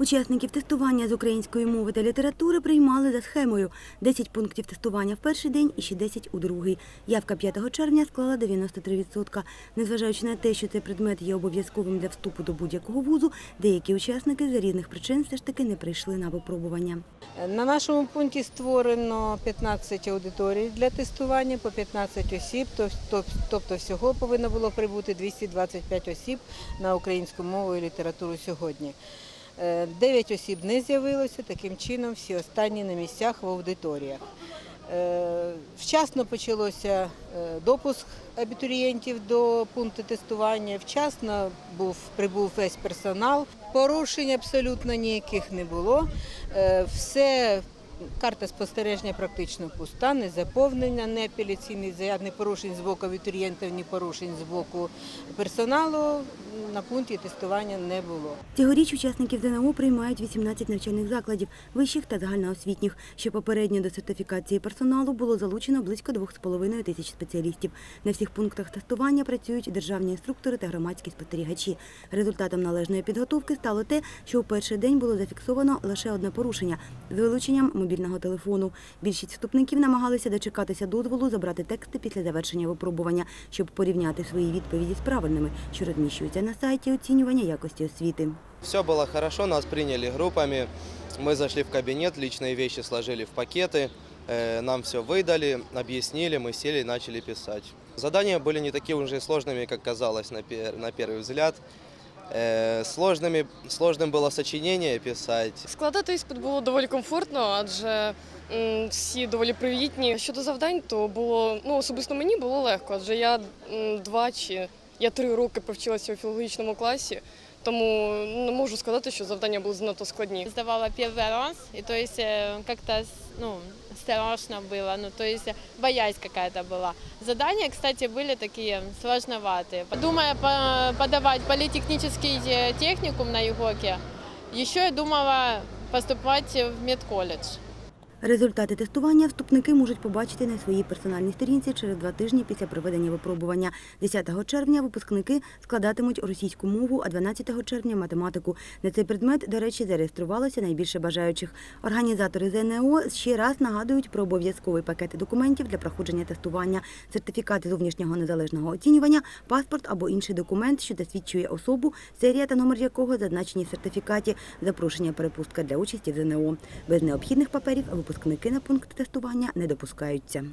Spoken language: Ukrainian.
Учасників тестування з української мови та літератури приймали за схемою. 10 пунктів тестування в перший день і ще 10 у другий. Явка 5 червня склала 93%. Незважаючи на те, що цей предмет є обов'язковим для вступу до будь-якого вузу, деякі учасники з різних причин все ж таки не прийшли на випробування. На нашому пункті створено 15 аудиторій для тестування по 15 осіб, тоб- тоб- тобто всього повинно було прибути 225 осіб на українську мову і літературу сьогодні. 9 осіб не з'явилося, таким чином всі останні на місцях в аудиторіях. Е, Вчасно почалося е, допуск абітурієнтів до пункту тестування. Вчасно був прибув весь персонал. Порушень абсолютно ніяких не було. Е, Все карта спостереження практично пуста, не заповнена, не апеляційний заяв, ні порушень з боку абітурієнтів, ні порушень з боку персоналу на пункті тестування не було. Цьогоріч учасників ЗНО приймають 18 навчальних закладів, вищих та загальноосвітніх. Ще попередньо до сертифікації персоналу було залучено близько 2,5 тисяч спеціалістів. На всіх пунктах тестування працюють державні інструктори та громадські спостерігачі. Результатом належної підготовки стало те, що у перший день було зафіксовано лише одне порушення з вилученням мобільного телефону. Більшість вступників намагалися дочекатися дозволу забрати тексти після завершення випробування, щоб порівняти свої відповіді з правильними, що розміщуються на сайті оцінювання якості освіти. Все было хорошо, нас приняли группами. Мы зашли в кабинет, личные вещи сложили в пакеты, э, нам все выдали, объяснили, мы сели и начали писать. Задания были не такими уже сложными, как казалось на, пер- на первый взгляд. Э, Сложными, сложным было сочинение писать. Складати іспит було доволі комфортно, адже м, всі доволі привітні. Щодо завдань, то було ну особисто мені було легко, адже я м, два чи я три роки провчилася у філологічному класі, тому не можу сказати, що завдання були занадто складні. Сдавала первый раз, и то есть э, как-то с- ну, страшно было, ну то есть боязнь какая-то была. Задания, кстати, были такие сложноватые. Думая по- подавать политехнический э, техникум на ЮГОКе, еще я думала поступать в медколледж. Результати тестування вступники можуть побачити на своїй персональній сторінці через два тижні після проведення випробування. 10 червня випускники складатимуть російську мову, а 12 червня математику. На цей предмет, до речі, зареєструвалося найбільше бажаючих. Організатори ЗНО ще раз нагадують про обов'язковий пакет документів для проходження тестування, сертифікати зовнішнього незалежного оцінювання, паспорт або інший документ, що засвідчує особу, серія та номер якого зазначені в сертифікаті, запрошення перепустка для участі в ЗНО. Без необхідних паперів випускники на пункт тестування не допускаються.